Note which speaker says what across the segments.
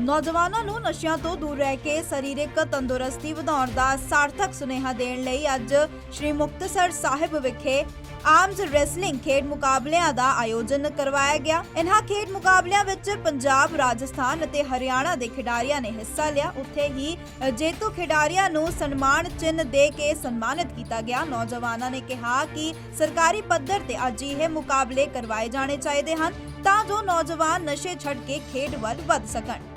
Speaker 1: ਨੌਜਵਾਨਾਂ ਨੂੰ ਨਸ਼ਿਆਂ ਤੋਂ ਦੂਰ ਰਹਿ ਕੇ ਸਰੀਰਕ ਤੰਦਰੁਸਤੀ ਵਧਾਉਣ ਦਾ ਸਾਰਥਕ ਸੁਨੇਹਾ ਦੇਣ ਲਈ ਅੱਜ ਸ਼੍ਰੀ ਮੁਕਤਸਰ ਸਾਹਿਬ ਵਿਖੇ ਆਰਮਜ਼ ਰੈਸਲਿੰਗ ਖੇਡ ਮੁਕਾਬਲਿਆਂ ਦਾ ਆਯੋਜਨ ਕਰਵਾਇਆ ਗਿਆ। ਇਨ੍ਹਾਂ ਖੇਡ ਮੁਕਾਬਲਿਆਂ ਵਿੱਚ ਪੰਜਾਬ, ਰਾਜਸਥਾਨ ਅਤੇ ਹਰਿਆਣਾ ਦੇ ਖਿਡਾਰੀਆਂ ਨੇ ਹਿੱਸਾ ਲਿਆ। ਉੱਥੇ ਹੀ ਜੇਤੂ ਖਿਡਾਰੀਆਂ ਨੂੰ ਸਨਮਾਨ ਚਿੰਨ੍ਹ ਦੇ ਕੇ ਸਨਮਾਨਿਤ ਕੀਤਾ ਗਿਆ। ਨੌਜਵਾਨਾਂ ਨੇ ਕਿਹਾ ਕਿ ਸਰਕਾਰੀ ਪੱਧਰ ਤੇ ਅਜਿਹੇ ਮੁਕਾਬਲੇ ਕਰਵਾਏ ਜਾਣੇ ਚਾਹੀਦੇ ਹਨ ਤਾਂ ਜੋ ਨੌਜਵਾਨ ਨਸ਼ੇ ਛੱਡ ਕੇ ਖੇਡ ਵੱਲ ਵੱਧ ਸਕਣ।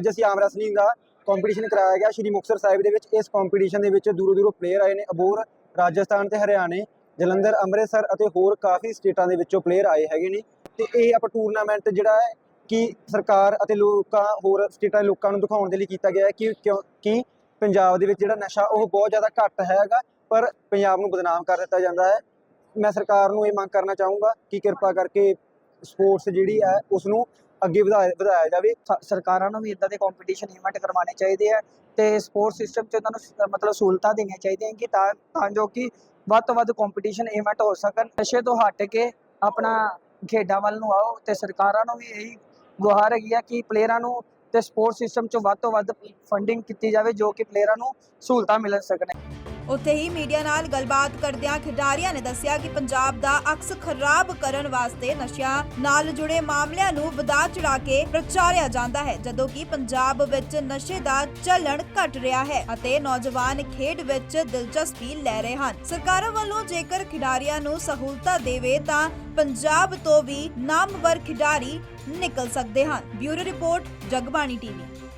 Speaker 2: ਅੱਜ ਅਸੀਂ ਆਮ ਰੈਸਲਿੰਗ ਦਾ ਕੰਪੀਟੀਸ਼ਨ ਕਰਾਇਆ ਗਿਆ ਸ਼੍ਰੀ ਮੁਕਤਸਰ ਸਾਹਿਬ ਦੇ ਵਿੱਚ। ਇਸ ਕੰਪੀਟੀਸ਼ਨ ਦੇ ਵਿੱਚ ਦੂਰੋਂ ਦੂਰੋਂ ਪਲੇਅਰ ਆਏ ਨੇ ਅਬੋਰ ਰਾਜਸਥਾਨ ਤੇ ਹਰਿਆਣੇ, ਜਲੰਧਰ, ਅੰਮ੍ਰਿਤਸਰ ਅਤੇ ਹੋਰ ਕਾਫੀ ਸਟੇਟਾਂ ਦੇ ਵਿੱਚੋਂ ਪਲੇਅਰ ਆਏ ਹੈਗੇ ਨੇ। ਤੇ ਇਹ ਆਪਾਂ ਟੂਰਨਾਮੈਂਟ ਜਿਹੜਾ ਹੈ ਕਿ ਸਰਕਾਰ ਅਤੇ ਲੋਕਾਂ, ਹੋਰ ਸਟੇਟਾਂ ਦੇ ਲੋਕਾਂ ਨੂੰ ਦਿਖਾਉਣ ਦੇ ਲਈ ਕੀਤਾ ਗਿਆ ਹੈ ਕਿ ਕਿਉਂ, ਕਿ ਪੰਜਾਬ ਦੇ ਵਿੱਚ ਜਿਹੜਾ ਨਸ਼ਾ ਉਹ ਬਹੁਤ ਜ਼ਿਆਦਾ ਘੱਟ ਹੈਗਾ, ਪਰ ਪੰਜਾਬ ਨੂੰ ਬਦਨਾਮ ਕਰ ਦਿੱਤਾ ਜਾਂਦਾ ਹੈ। ਮੈਂ ਸਰਕਾਰ ਨੂੰ ਇਹ ਮੰਗ ਕਰਨਾ ਚਾਹੂੰਗਾ ਕਿ ਕਿਰਪਾ ਕਰਕੇ ਸਪੋਰਟਸ ਜਿਹੜੀ ਹੈ ਉਸ ਨੂੰ ਅੱਗੇ ਵਧਾਇਆ ਵਧਾਇਆ ਜਾਵੇ।
Speaker 3: ਸਰਕਾਰਾਂ ਨੂੰ ਵੀ ਇਦਾਂ ਦੇ ਕੰਪੀਟੀਸ਼ਨ ਇਵੈਂਟ ਕਰਵਾਉਣੇ ਚਾਹੀਦੇ ਆ ਤੇ ਸਪੋਰਟਸ ਸਿਸਟਮ 'ਚ ਉਹਨਾਂ ਨੂੰ ਸ- ਮਤਲਬ ਸਹੂਲਤਾਂ ਦੇਣੀਆਂ ਚਾਹੀਦੀਆਂ ਕਿ ਤਾਂ ਤਾਂ ਜੋ ਕਿ ਵੱਧ ਤੋਂ ਵੱਧ ਕੰਪੀਟੀਸ਼ਨ ਇਵੈਂਟ ਹੋ ਸਕਣ। ਨਸ਼ੇ ਤੋਂ ਹਟ ਕੇ ਆਪਣਾ ਖੇਡਾਂ ਵੱਲ ਨੂੰ ਆਓ ਤੇ ਸਰਕਾਰਾਂ ਨੂੰ ਵੀ ਇਹੀ ਗੁਹਾਰ ਹੈਗੀ ਆ ਕਿ ਪਲੇਅਰਾਂ ਨੂੰ ਤੇ ਸਪੋਰਟਸ ਸਿਸਟਮ 'ਚ ਵੱਧ ਤੋਂ ਵੱਧ ਫੰਡਿੰਗ ਕੀਤੀ ਜਾਵੇ ਜੋ ਕਿ ਪਲੇਅਰਾਂ ਨੂੰ ਸਹੂਲਤਾਂ ਮਿਲ ਸਕਣ।
Speaker 1: ਉੱਥੇ ਹੀ ਮੀਡੀਆ ਨਾਲ ਗੱਲਬਾਤ ਕਰਦਿਆਂ ਖਿਡਾਰੀਆਂ ਨੇ ਦੱਸਿਆ ਕਿ ਪੰਜਾਬ ਦਾ ਅਕਸ ਖਰਾਬ ਕਰਨ ਵਾਸਤੇ ਨਸ਼ਿਆਂ ਨਾਲ ਜੁੜੇ ਮਾਮਲਿਆਂ ਨੂੰ ਵਧਾ ਚੜਾ ਕੇ ਪ੍ਰਚਾਰਿਆ ਜਾਂਦਾ ਹੈ, ਜਦੋਂ ਕਿ ਪੰਜਾਬ ਵਿੱਚ ਨਸ਼ੇ ਦਾ ਚੱਲਣ ਘਟ ਰਿਹਾ ਹੈ ਅਤੇ ਨੌਜਵਾਨ ਖੇਡ ਵਿੱਚ ਦਿਲਚਸਪੀ ਲੈ ਰਹੇ ਹਨ। ਸਰਕਾਰਾਂ ਵੱਲੋਂ ਜੇਕਰ ਖਿਡਾਰੀਆਂ ਨੂੰ ਸਹੂਲਤਾਂ ਦੇਵੇ ਤਾਂ ਪੰਜਾਬ ਤੋਂ ਵੀ ਨਾਮਵਰ ਖਿਡਾਰੀ ਨਿਕਲ ਸਕਦੇ ਹਨ। Bureau report, Jagbani TV.